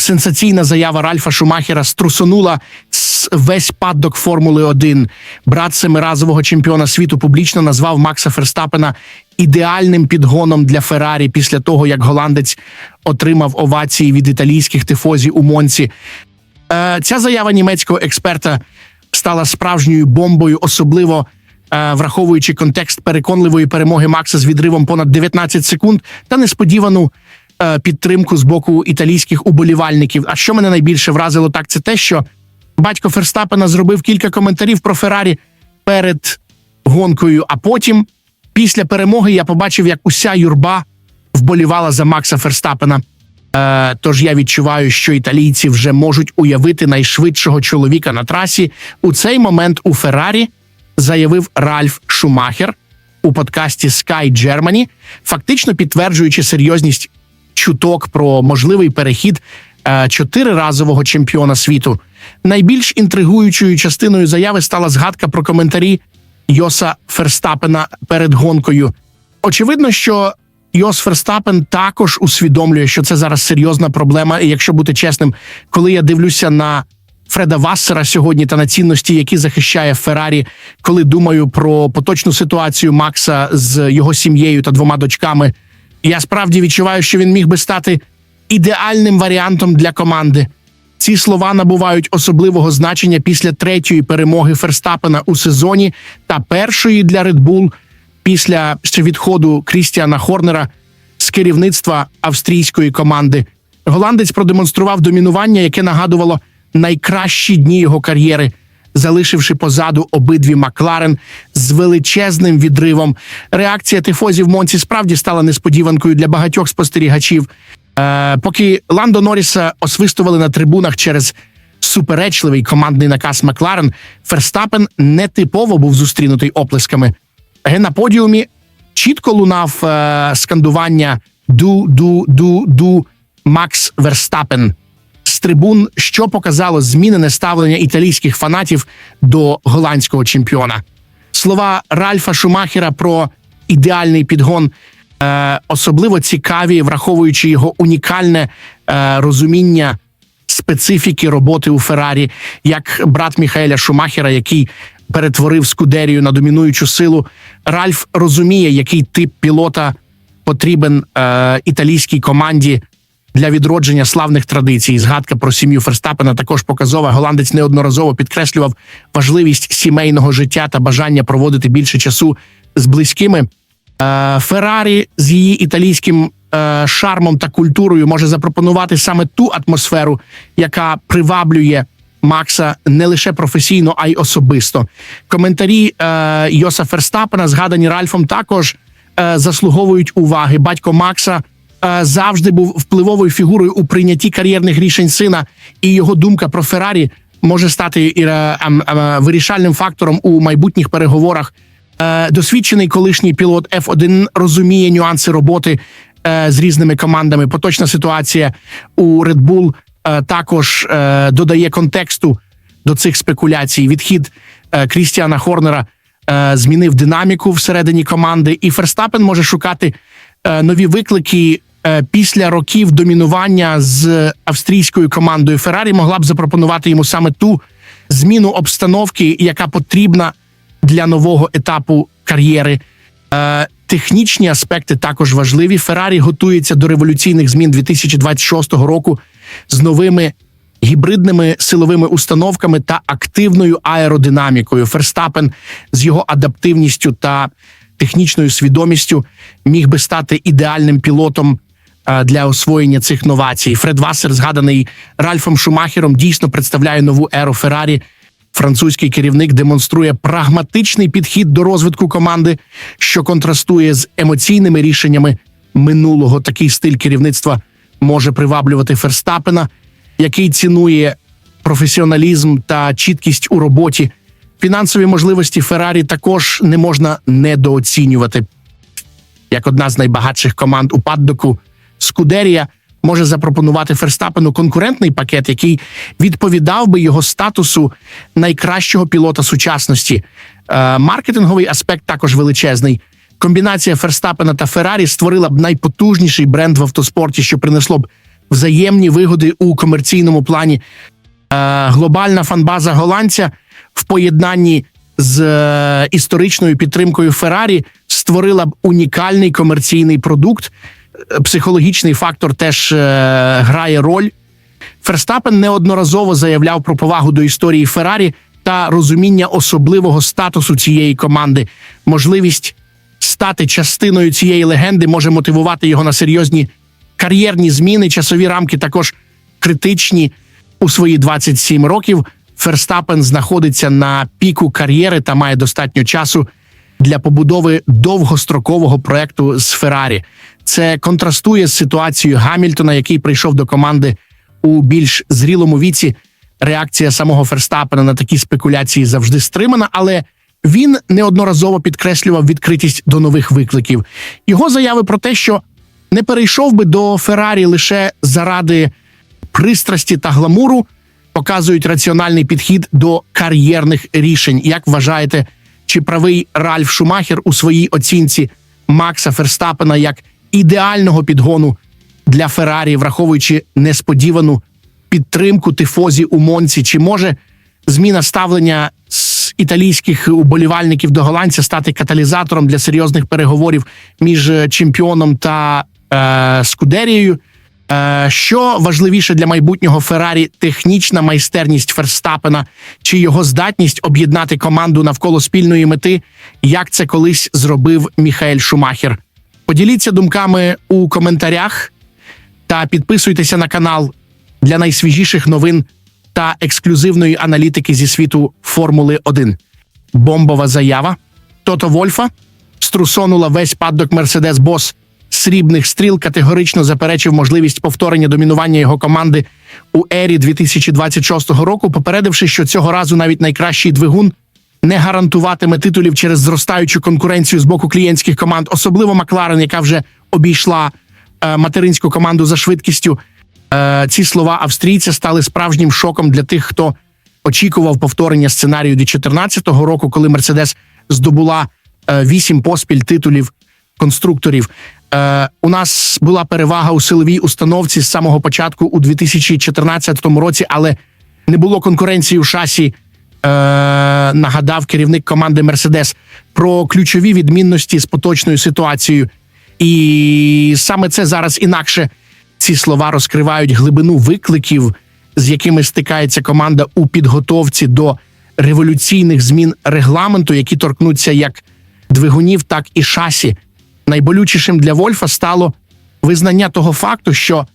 сенсаційна заява Ральфа Шумахера струсонула весь паддок Формули 1. Брат семиразового чемпіона світу публічно назвав Макса Ферстапена ідеальним підгоном для Феррарі після того, як голландець отримав овації від італійських тифозів у Монці. Е, Ця заява німецького експерта стала справжньою бомбою, особливо е, враховуючи контекст переконливої перемоги Макса з відривом понад 19 секунд та несподівану підтримку з боку італійських уболівальників. А що мене найбільше вразило, так це те, що батько Ферстапена зробив кілька коментарів про Феррарі перед гонкою. А потім, після перемоги, я побачив, як уся юрба вболівала за Макса Ферстапена. Е, тож я відчуваю, що італійці вже можуть уявити найшвидшого чоловіка на трасі. У цей момент у Феррарі заявив Ральф Шумахер у подкасті Sky Germany, фактично підтверджуючи серйозність чуток про можливий перехід е, чотириразового чемпіона світу. Найбільш інтригуючою частиною заяви стала згадка про коментарі Йоса Ферстапена перед гонкою. Очевидно, що Йос Ферстапен також усвідомлює, що це зараз серйозна проблема. І якщо бути чесним, коли я дивлюся на Фреда Вассера сьогодні та на цінності, які захищає Феррарі, коли думаю про поточну ситуацію Макса з його сім'єю та двома дочками, я справді відчуваю, що він міг би стати ідеальним варіантом для команди. Ці слова набувають особливого значення після третьої перемоги Ферстапена у сезоні та першої для Red Bull після відходу Крістіана Хорнера з керівництва австрійської команди. Голландець продемонстрував домінування, яке нагадувало найкращі дні його кар'єри, залишивши позаду обидві Макларен з величезним відривом. Реакція тифозів Монці справді стала несподіванкою для багатьох спостерігачів. Е, поки Ландо Норріса освистували на трибунах через суперечливий командний наказ Макларен, Ферстапен нетипово був зустрінутий оплесками. Ге на подіумі чітко лунав е, скандування ду ду ду ду Макс Верстапен трибун, що показало змінене ставлення італійських фанатів до голландського чемпіона. Слова Ральфа Шумахера про ідеальний підгон е, особливо цікаві, враховуючи його унікальне е, розуміння специфіки роботи у Феррарі, як брат Міхаеля Шумахера, який перетворив Скудерію на домінуючу силу. Ральф розуміє, який тип пілота потрібен е, італійській команді для відродження славних традицій. Згадка про сім'ю Ферстапена також показова. Голландець неодноразово підкреслював важливість сімейного життя та бажання проводити більше часу з близькими. Е, Феррарі з її італійським е, шармом та культурою може запропонувати саме ту атмосферу, яка приваблює Макса не лише професійно, а й особисто. Коментарі е, Йоса Ферстапена, згадані Ральфом, також е, заслуговують уваги. Батько Макса завжди був впливовою фігурою у прийнятті кар'єрних рішень сина, і його думка про Феррарі може стати е, е, е, вирішальним фактором у майбутніх переговорах. Е, Досвідчений колишній пілот F1 розуміє нюанси роботи е, з різними командами. Поточна ситуація у Red Bull е, також е, додає контексту до цих спекуляцій. Відхід е, Крістіана Хорнера е, змінив динаміку всередині команди, і Ферстапен може шукати е, нові виклики. Е, Після років домінування з австрійською командою Феррарі могла б запропонувати йому саме ту зміну обстановки, яка потрібна для нового етапу кар'єри. Е, технічні аспекти також важливі. Феррарі готується до революційних змін 2026 року з новими гібридними силовими установками та активною аеродинамікою. Ферстапен з його адаптивністю та технічною свідомістю міг би стати ідеальним пілотом для освоєння цих новацій. Фред Вассер, згаданий Ральфом Шумахером, дійсно представляє нову еру Феррарі. Французький керівник демонструє прагматичний підхід до розвитку команди, що контрастує з емоційними рішеннями минулого. Такий стиль керівництва може приваблювати Ферстапена, який цінує професіоналізм та чіткість у роботі. Фінансові можливості Феррарі також не можна недооцінювати. Як одна з найбагатших команд у паддоку, Скудерія може запропонувати Ферстапену конкурентний пакет, який відповідав би його статусу найкращого пілота сучасності. Е, маркетинговий аспект також величезний. Комбінація Ферстапена та Феррарі створила б найпотужніший бренд в автоспорті, що принесло б взаємні вигоди у комерційному плані. Е, глобальна фанбаза голландця в поєднанні з е, історичною підтримкою Феррарі створила б унікальний комерційний продукт. Психологічний фактор теж е, грає роль. Ферстапен неодноразово заявляв про повагу до історії Феррарі та розуміння особливого статусу цієї команди. Можливість стати частиною цієї легенди може мотивувати його на серйозні кар'єрні зміни. Часові рамки також критичні у свої 27 років. Ферстапен знаходиться на піку кар'єри та має достатньо часу для побудови довгострокового проекту з Феррарі. Це контрастує з ситуацією Гамільтона, який прийшов до команди у більш зрілому віці. Реакція самого Ферстапена на такі спекуляції завжди стримана, але він неодноразово підкреслював відкритість до нових викликів. Його заяви про те, що не перейшов би до Феррарі лише заради пристрасті та гламуру, показують раціональний підхід до кар'єрних рішень. Як вважаєте, чи правий Ральф Шумахер у своїй оцінці Макса Ферстапена як ідеального підгону для Феррарі, враховуючи несподівану підтримку тифозі у Монці, чи може зміна ставлення з італійських уболівальників до голландця стати каталізатором для серйозних переговорів між е, чемпіоном та е, Скудерією? Е, що важливіше для майбутнього Феррарі технічна майстерність Ферстапена чи його здатність об'єднати команду навколо спільної мети, як це колись зробив Міхаель Шумахер? Поділіться думками у коментарях та підписуйтеся на канал для найсвіжіших новин та ексклюзивної аналітики зі світу Формули 1. Бомбова заява Тото Вольфа струсонула весь паддок Мерседес Бос срібних стріл категорично заперечив можливість повторення домінування його команди у ері 2026 року, попередивши, що цього разу навіть найкращий двигун не гарантуватиме титулів через зростаючу конкуренцію з боку клієнтських команд, особливо Макларен, яка вже обійшла е, материнську команду за швидкістю. Е, ці слова австрійця стали справжнім шоком для тих, хто очікував повторення сценарію 2014 року, коли Мерседес здобула е, вісім поспіль титулів конструкторів. У нас була перевага у силовій установці з самого початку у 2014 році, але не було конкуренції у шасі. Е, нагадав керівник команди Мерседес про ключові відмінності з поточною ситуацією. І саме це зараз інакше ці слова розкривають глибину викликів, з якими стикається команда у підготовці до революційних змін регламенту, які торкнуться як двигунів, так і шасі. Найболючішим для Вольфа стало визнання того факту, що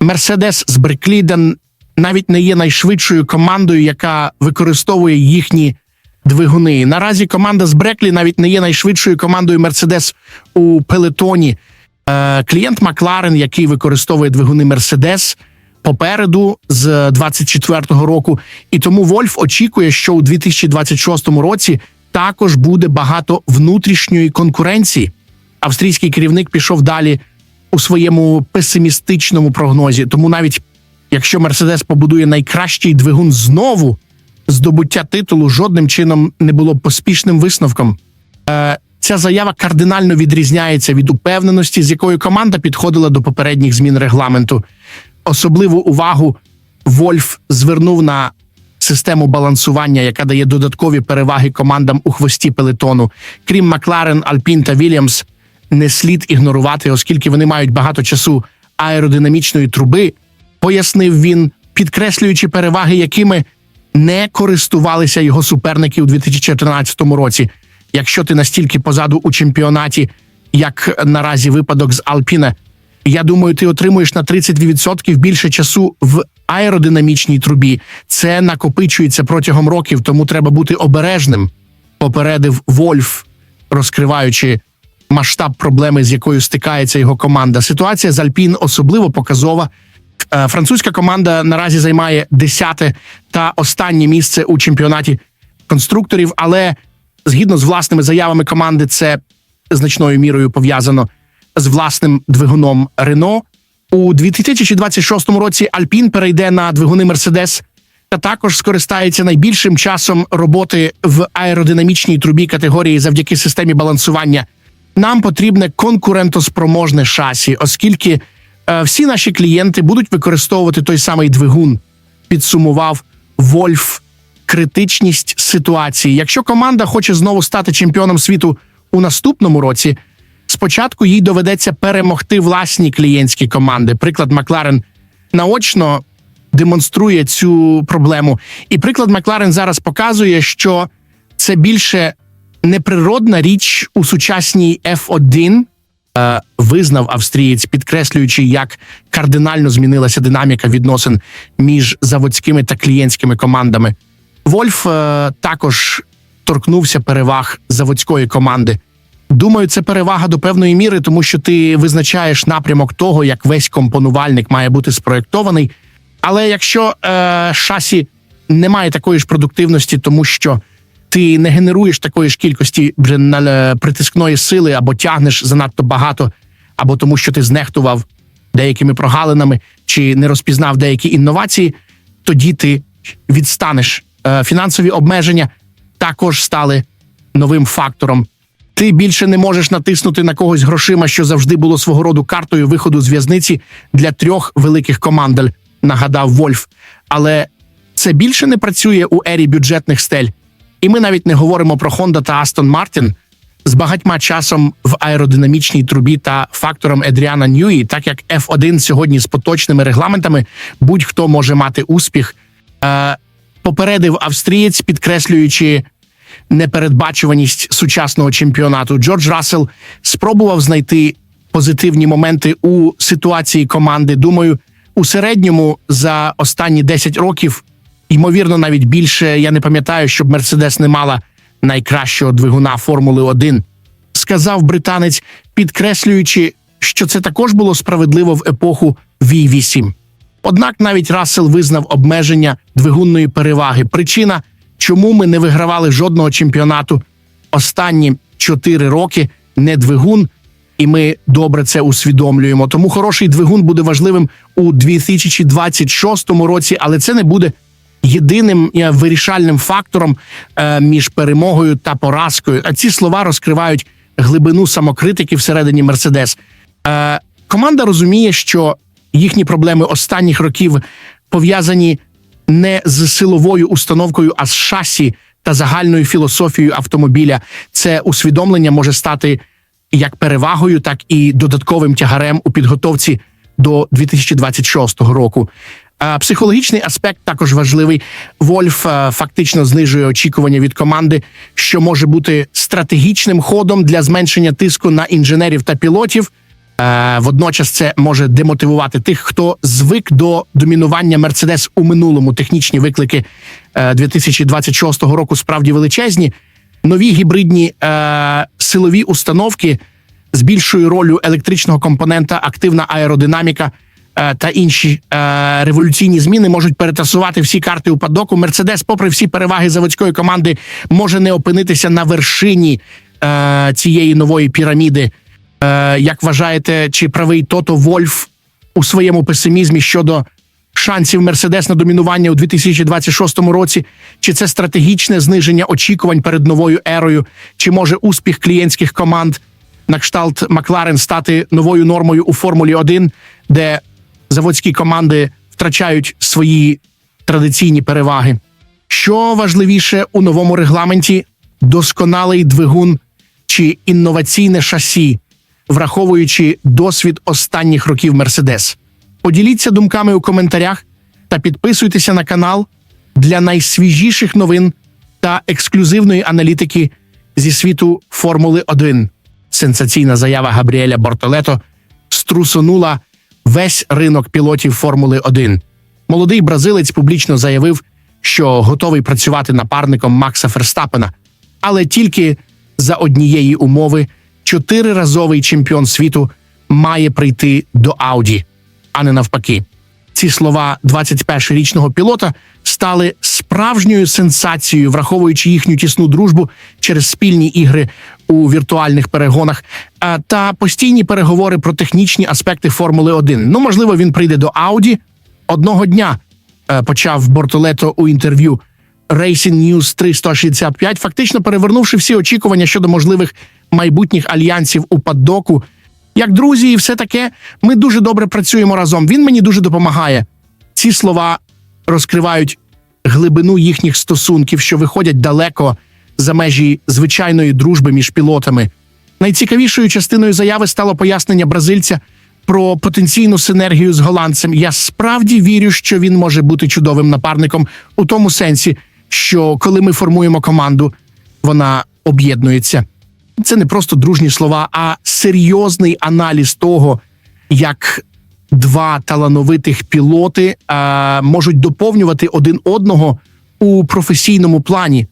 Мерседес з Брекліден навіть не є найшвидшою командою, яка використовує їхні двигуни. Наразі команда з Бреклі навіть не є найшвидшою командою Мерседес у пелетоні. Е, клієнт Макларен, який використовує двигуни Мерседес попереду з 24-го року, і тому Вольф очікує, що у 2026 році також буде багато внутрішньої конкуренції. Австрійський керівник пішов далі у своєму песимістичному прогнозі. Тому навіть якщо Мерседес побудує найкращий двигун знову, здобуття титулу жодним чином не було поспішним висновком. Е, Ця заява кардинально відрізняється від упевненості, з якою команда підходила до попередніх змін регламенту. Особливу увагу Вольф звернув на систему балансування, яка дає додаткові переваги командам у хвості пелетону. Крім Макларен, Альпін та Вільямс, не слід ігнорувати, оскільки вони мають багато часу аеродинамічної труби, пояснив він, підкреслюючи переваги, якими не користувалися його суперники у 2014 році. Якщо ти настільки позаду у чемпіонаті, як наразі випадок з Алпіне, я думаю, ти отримуєш на 32% більше часу в аеродинамічній трубі. Це накопичується протягом років, тому треба бути обережним. Попередив Вольф, розкриваючи масштаб проблеми, з якою стикається його команда. Ситуація з Альпін особливо показова. Е, Французька команда наразі займає десяте та останнє місце у чемпіонаті конструкторів, але згідно з власними заявами команди, це значною мірою пов'язано з власним двигуном Рено. У 2026 році Альпін перейде на двигуни Мерседес та також скористається найбільшим часом роботи в аеродинамічній трубі категорії завдяки системі балансування. Нам потрібне конкурентоспроможне шасі, оскільки Всі наші клієнти будуть використовувати той самий двигун, підсумував Вольф критичність ситуації. Якщо команда хоче знову стати чемпіоном світу у наступному році, спочатку їй доведеться перемогти власні клієнтські команди. Приклад Макларен наочно демонструє цю проблему. І приклад Макларен зараз показує, що це більше неприродна річ у сучасній F1, е, визнав австрієць, підкреслюючи, як кардинально змінилася динаміка відносин між заводськими та клієнтськими командами. Вольф е, також торкнувся переваг заводської команди. Думаю, це перевага до певної міри, тому що ти визначаєш напрямок того, як весь компонувальник має бути спроєктований. Але якщо е, шасі не має такої ж продуктивності, тому що ти не генеруєш такої ж кількості вже притискної сили або тягнеш занадто багато, або тому, що ти знехтував деякими прогалинами чи не розпізнав деякі інновації, тоді ти відстанеш. Е, Фінансові обмеження також стали новим фактором. Ти більше не можеш натиснути на когось грошима, що завжди було свого роду картою виходу з в'язниці для трьох великих командель, нагадав Вольф. Але це більше не працює у ері бюджетних стель. І ми навіть не говоримо про Honda та Aston Martin з багатьма часом в аеродинамічній трубі та фактором Едріана Ньюї, так як F1 сьогодні з поточними регламентами будь-хто може мати успіх. Е, попередив австрієць, підкреслюючи непередбачуваність сучасного чемпіонату. Джордж Рассел спробував знайти позитивні моменти у ситуації команди. Думаю, у середньому за останні 10 років, ймовірно, навіть більше. Я не пам'ятаю, щоб Мерседес не мала найкращого двигуна Формули 1 сказав британець, підкреслюючи, що це також було справедливо в епоху V8. Однак навіть Рассел визнав обмеження двигунної переваги. Причина, чому ми не вигравали жодного чемпіонату останні 4 роки, не двигун, і ми добре це усвідомлюємо. Тому хороший двигун буде важливим у 2026 році, але це не буде єдиним е, вирішальним фактором е, між перемогою та поразкою. А ці слова розкривають глибину самокритики всередині Мерседес. Е, команда розуміє, що їхні проблеми останніх років пов'язані не з силовою установкою, а з шасі та загальною філософією автомобіля. Це усвідомлення може стати як перевагою, так і додатковим тягарем у підготовці до 2026 року. Е, Психологічний аспект також важливий. Вольф е, фактично знижує очікування від команди, що може бути стратегічним ходом для зменшення тиску на інженерів та пілотів. Е, Водночас це може демотивувати тих, хто звик до домінування Мерседес у минулому. Технічні виклики е, 2026 року справді величезні. Нові гібридні е, силові установки з більшою ролью електричного компонента, активна аеродинаміка е, та інші е, революційні зміни можуть перетасувати всі карти у падоку. Мерседес, попри всі переваги заводської команди, може не опинитися на вершині е, цієї нової піраміди. Е, як вважаєте, чи правий Тото Вольф у своєму песимізмі щодо шансів Мерседес на домінування у 2026 році? Чи це стратегічне зниження очікувань перед новою ерою? Чи може успіх клієнтських команд на кшталт Макларен стати новою нормою у Формулі 1, де заводські команди втрачають свої традиційні переваги? Що важливіше у новому регламенті досконалий двигун чи інноваційне шасі, враховуючи досвід останніх років Мерседес. Поділіться думками у коментарях та підписуйтеся на канал для найсвіжіших новин та ексклюзивної аналітики зі світу Формули 1. Сенсаційна заява Габріеля Бортолето струсонула весь ринок пілотів Формули 1. Молодий бразилець публічно заявив, що готовий працювати напарником Макса Ферстапена, але тільки за однієї умови чотириразовий чемпіон світу має прийти до Ауді, а не навпаки. Ці слова 21-річного пілота стали справжньою сенсацією, враховуючи їхню тісну дружбу через спільні ігри у віртуальних перегонах та постійні переговори про технічні аспекти Формули 1. Ну, можливо, він прийде до Ауді одного дня. е, Почав Бортолето у інтерв'ю Racing News 365, фактично перевернувши всі очікування щодо можливих майбутніх альянсів у паддоку. як друзі, і все таке. Ми дуже добре працюємо разом. Він мені дуже допомагає. Ці слова розкривають глибину їхніх стосунків, що виходять далеко за межі звичайної дружби між пілотами. Найцікавішою частиною заяви стало пояснення бразильця про потенційну синергію з голландцем. Я справді вірю, що він може бути чудовим напарником у тому сенсі, що коли ми формуємо команду, вона об'єднується. Це не просто дружні слова, а серйозний аналіз того, як два талановитих пілоти е, можуть доповнювати один одного у професійному плані.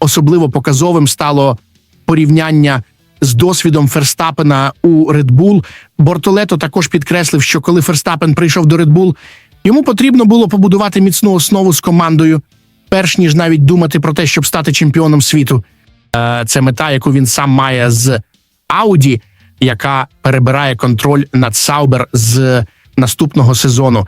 Особливо показовим стало порівняння з досвідом Ферстапена у Red Bull. Бортолето також підкреслив, що коли Ферстапен прийшов до Red Bull, йому потрібно було побудувати міцну основу з командою, перш ніж навіть думати про те, щоб стати чемпіоном світу. Е, Це мета, яку він сам має з Audi, яка перебирає контроль над Sauber з наступного сезону.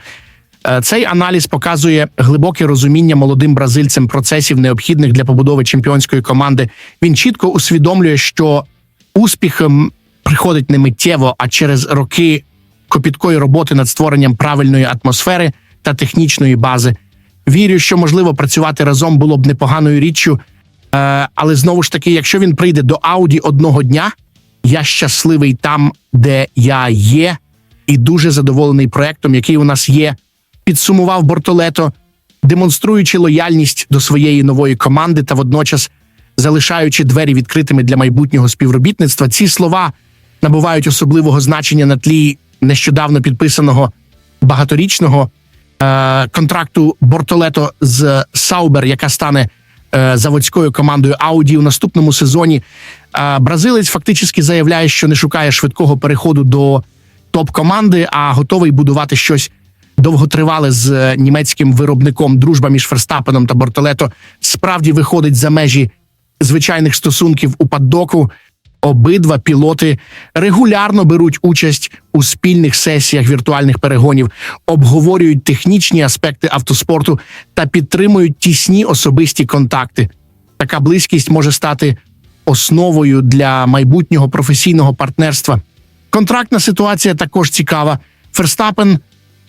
Е, Цей аналіз показує глибоке розуміння молодим бразильцям процесів, необхідних для побудови чемпіонської команди. Він чітко усвідомлює, що успіх ем, приходить не миттєво, а через роки копіткої роботи над створенням правильної атмосфери та технічної бази. Вірю, що можливо працювати разом було б непоганою річчю. Е, але знову ж таки, якщо він прийде до Ауді одного дня, я щасливий там, де я є, і дуже задоволений проектом, який у нас є. Підсумував Бортолето, демонструючи лояльність до своєї нової команди та водночас залишаючи двері відкритими для майбутнього співробітництва. Ці слова набувають особливого значення на тлі нещодавно підписаного багаторічного е, контракту Бортолето з Саубер, яка стане е, заводською командою Ауді у наступному сезоні. Е, бразилець фактично заявляє, що не шукає швидкого переходу до топ-команди, а готовий будувати щось довготривале з е, німецьким виробником. Дружба між Ферстапеном та Бортолето справді виходить за межі звичайних стосунків у паддоку. Обидва пілоти регулярно беруть участь у спільних сесіях віртуальних перегонів, обговорюють технічні аспекти автоспорту та підтримують тісні особисті контакти. Така близькість може стати основою для майбутнього професійного партнерства. Контрактна ситуація також цікава. Ферстапен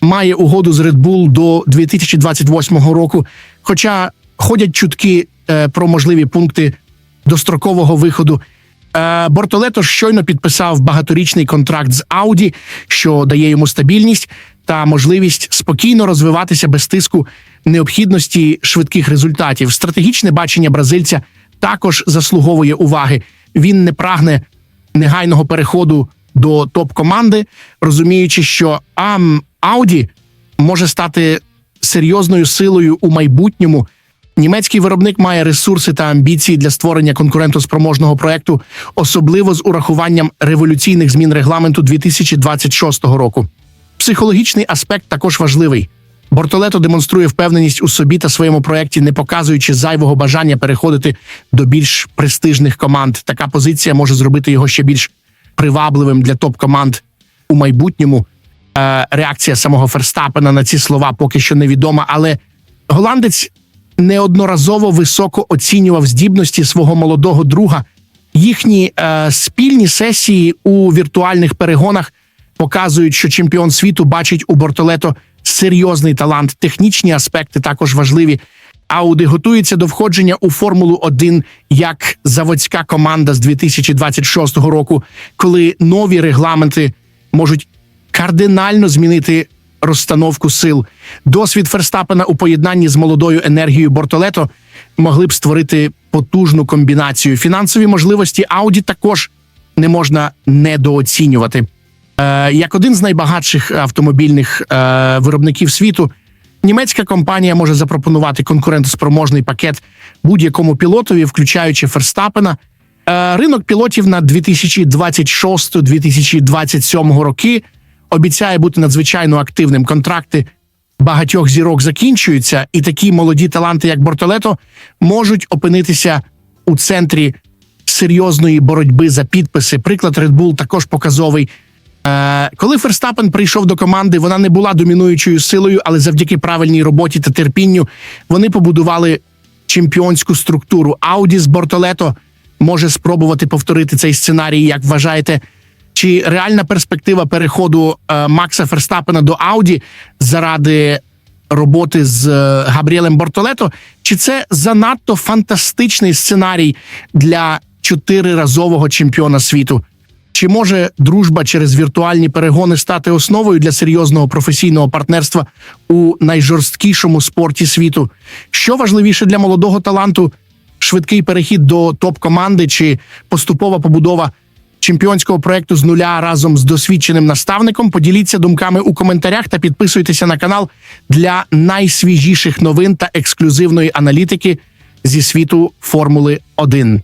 має угоду з Red Bull до 2028 року. Хоча ходять чутки е, про можливі пункти дострокового виходу. Е, Бортолето щойно підписав багаторічний контракт з Audi, що дає йому стабільність та можливість спокійно розвиватися без тиску необхідності швидких результатів. Стратегічне бачення бразильця також заслуговує уваги. Він не прагне негайного переходу до топ-команди, розуміючи, що ам, Audi може стати серйозною силою у майбутньому. Німецький виробник має ресурси та амбіції для створення конкурентоспроможного проекту, особливо з урахуванням революційних змін регламенту 2026 року. Психологічний аспект також важливий. Бортолето демонструє впевненість у собі та своєму проєкті, не показуючи зайвого бажання переходити до більш престижних команд. Така позиція може зробити його ще більш привабливим для топ-команд у майбутньому. Е, реакція самого Ферстапена на ці слова поки що невідома, але голландець неодноразово високо оцінював здібності свого молодого друга. Їхні е, спільні сесії у віртуальних перегонах показують, що чемпіон світу бачить у Бортолето серйозний талант. Технічні аспекти також важливі. Ауди готується до входження у Формулу 1 як заводська команда з 2026 року, коли нові регламенти можуть кардинально змінити розстановку сил. Досвід Ферстапена у поєднанні з молодою енергією Бортолето могли б створити потужну комбінацію. Фінансові можливості Ауді також не можна недооцінювати. Е, як один з найбагатших автомобільних е, виробників світу, німецька компанія може запропонувати конкурентоспроможний пакет будь-якому пілотові, включаючи Ферстапена. Е, ринок пілотів на 2026-2027 роки обіцяє бути надзвичайно активним. Контракти багатьох зірок закінчуються, і такі молоді таланти, як Бортолето, можуть опинитися у центрі серйозної боротьби за підписи. Приклад Red Bull також показовий. Е, коли Ферстапен прийшов до команди, вона не була домінуючою силою, але завдяки правильній роботі та терпінню вони побудували чемпіонську структуру. Ауді з Бортолето може спробувати повторити цей сценарій, як вважаєте. Чи реальна перспектива переходу е, Макса Ферстапена до Ауді заради роботи з е, Габріелем Бортолето? Чи це занадто фантастичний сценарій для чотириразового чемпіона світу? Чи може дружба через віртуальні перегони стати основою для серйозного професійного партнерства у найжорсткішому спорті світу? Що важливіше для молодого таланту? Швидкий перехід до топ-команди чи поступова побудова чемпіонського проекту з нуля разом з досвідченим наставником? Поділіться думками у коментарях та підписуйтеся на канал для найсвіжіших новин та ексклюзивної аналітики зі світу Формули 1.